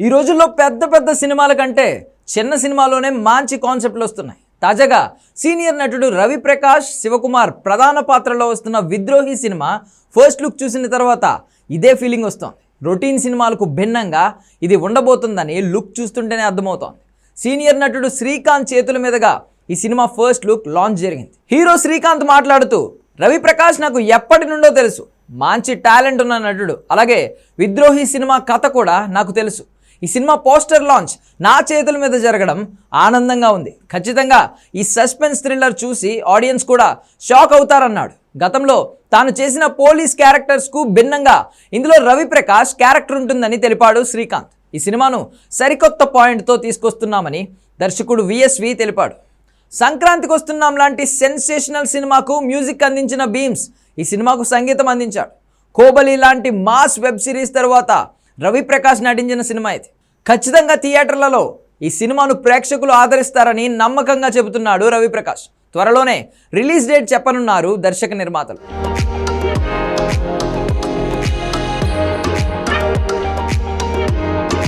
ఈ రోజుల్లో పెద్ద పెద్ద సినిమాల కంటే చిన్న సినిమాలోనే మంచి కాన్సెప్ట్లు వస్తున్నాయి. తాజాగా సీనియర్ నటుడు రవి ప్రకాష్ శివకుమార్ ప్రధాన పాత్రలో వస్తున్న విద్రోహి సినిమా ఫస్ట్ లుక్ చూసిన తర్వాత ఇదే ఫీలింగ్ వస్తోంది. రొటీన్ సినిమాలకు భిన్నంగా ఇది ఉండబోతుందని లుక్ చూస్తుంటేనే అర్థమవుతోంది. సీనియర్ నటుడు శ్రీకాంత్ చేతుల మీదుగా ఈ సినిమా ఫస్ట్ లుక్ లాంచ్ జరిగింది. హీరో శ్రీకాంత్ మాట్లాడుతూ రవి ప్రకాష్ నాకు ఎప్పటి నుండో తెలుసు. మంచి టాలెంట్ ఉన్న నటుడు. అలాగే విద్రోహి సినిమా కథ కూడా నాకు తెలుసు. ఈ సినిమా పోస్టర్ లాంచ్ నా చేతుల మీద జరగడం ఆనందంగా ఉంది. ఖచ్చితంగా ఈ సస్పెన్స్ థ్రిల్లర్ చూసి ఆడియన్స్ కూడా షాక్ అవుతారన్నాడు. గతంలో తాను చేసిన పోలీస్ క్యారెక్టర్స్కు భిన్నంగా ఇందులో రవిప్రకాష్ క్యారెక్టర్ ఉంటుందని తెలిపాడు శ్రీకాంత్. ఈ సినిమాను సరికొత్త పాయింట్తో తీసుకొస్తున్నామని దర్శకుడు విఎస్వి తెలిపాడు. సంక్రాంతికి వస్తున్నాం లాంటి సెన్సేషనల్ సినిమాకు మ్యూజిక్ అందించిన బీమ్స్ ఈ సినిమాకు సంగీతం అందించాడు. కోబలి లాంటి మాస్ వెబ్ సిరీస్ తర్వాత రవిప్రకాష్ నటించిన సినిమా ఇది. ఖచ్చితంగా థియేటర్లలో ఈ సినిమాను ప్రేక్షకులు ఆదరిస్తారని నమ్మకంగా చెబుతున్నాడు రవిప్రకాష్. త్వరలోనే రిలీజ్ డేట్ చెప్పనున్నారు దర్శక నిర్మాతలు.